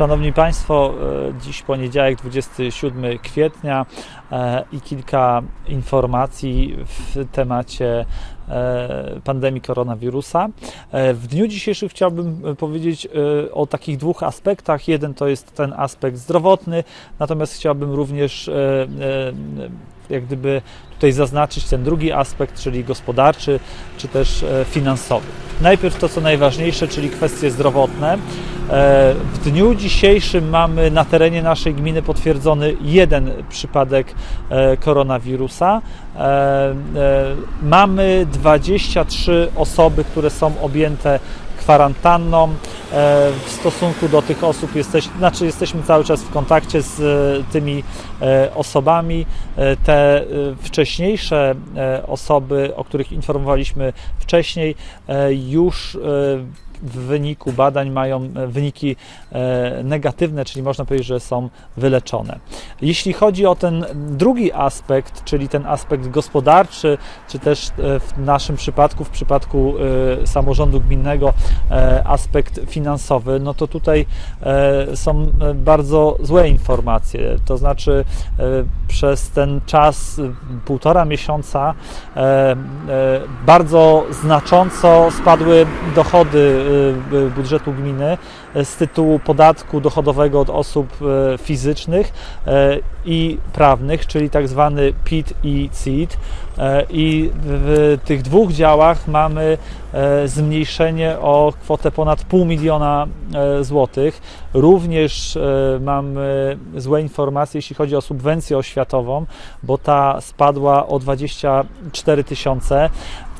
Szanowni Państwo, e, dziś poniedziałek 27 kwietnia e, i kilka informacji w temacie e, pandemii koronawirusa. W dniu dzisiejszym chciałbym powiedzieć o takich dwóch aspektach. Jeden to jest ten aspekt zdrowotny, natomiast chciałbym również jak gdyby tutaj zaznaczyć ten drugi aspekt, czyli gospodarczy, czy też e, finansowy. Najpierw to, co najważniejsze, czyli kwestie zdrowotne. E, W dniu dzisiejszym mamy na terenie naszej gminy potwierdzony jeden przypadek e, koronawirusa. Mamy 23 osoby, które są objęte kwarantanną. E, W stosunku do tych osób jesteś, znaczy jesteśmy cały czas w kontakcie z e, tymi e, osobami. Te wcześniejsze osoby, o których informowaliśmy wcześniej, już w wyniku badań mają wyniki negatywne, czyli można powiedzieć, że są wyleczone. Jeśli chodzi o ten drugi aspekt, czyli ten aspekt gospodarczy, czy też w naszym przypadku, w przypadku samorządu gminnego, aspekt finansowy, no to tutaj e, są e, bardzo złe informacje. To znaczy, e, przez ten czas, e, półtora miesiąca, e, e, bardzo znacząco spadły dochody e, budżetu gminy e, z tytułu podatku dochodowego od osób e, fizycznych e, i prawnych, czyli tak zwany PIT i CIT. E, I w tych dwóch działach mamy e, zmniejszenie o kwotę ponad pół miliona e, złotych. Również e, mamy złe informacje, jeśli chodzi o subwencję oświatową, bo ta spadła o 24 tysiące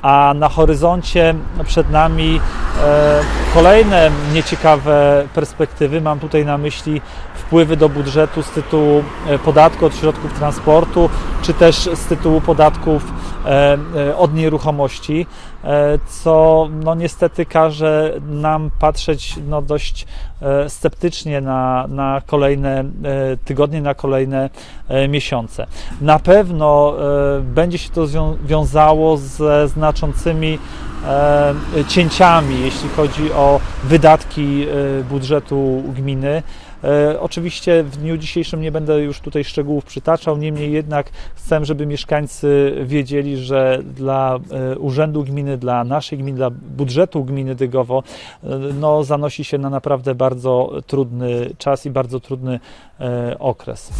a na horyzoncie przed nami e, kolejne nieciekawe perspektywy. Mam tutaj na myśli wpływy do budżetu z tytułu e, podatku od środków transportu, czy też z tytułu podatków od nieruchomości, e, co no niestety każe nam patrzeć no dość e, sceptycznie na, na kolejne e, tygodnie, na kolejne e, miesiące. Na pewno e, będzie się to wiązało ze znaczącymi e, cięciami, jeśli chodzi o wydatki e, budżetu gminy. E, Oczywiście w dniu dzisiejszym nie będę już tutaj szczegółów przytaczał, niemniej jednak chcę, żeby mieszkańcy wiedzieli, że dla e, Urzędu Gminy, dla naszej gminy, dla budżetu gminy Dygowo e, no, zanosi się na naprawdę bardzo trudny czas i bardzo trudny okres.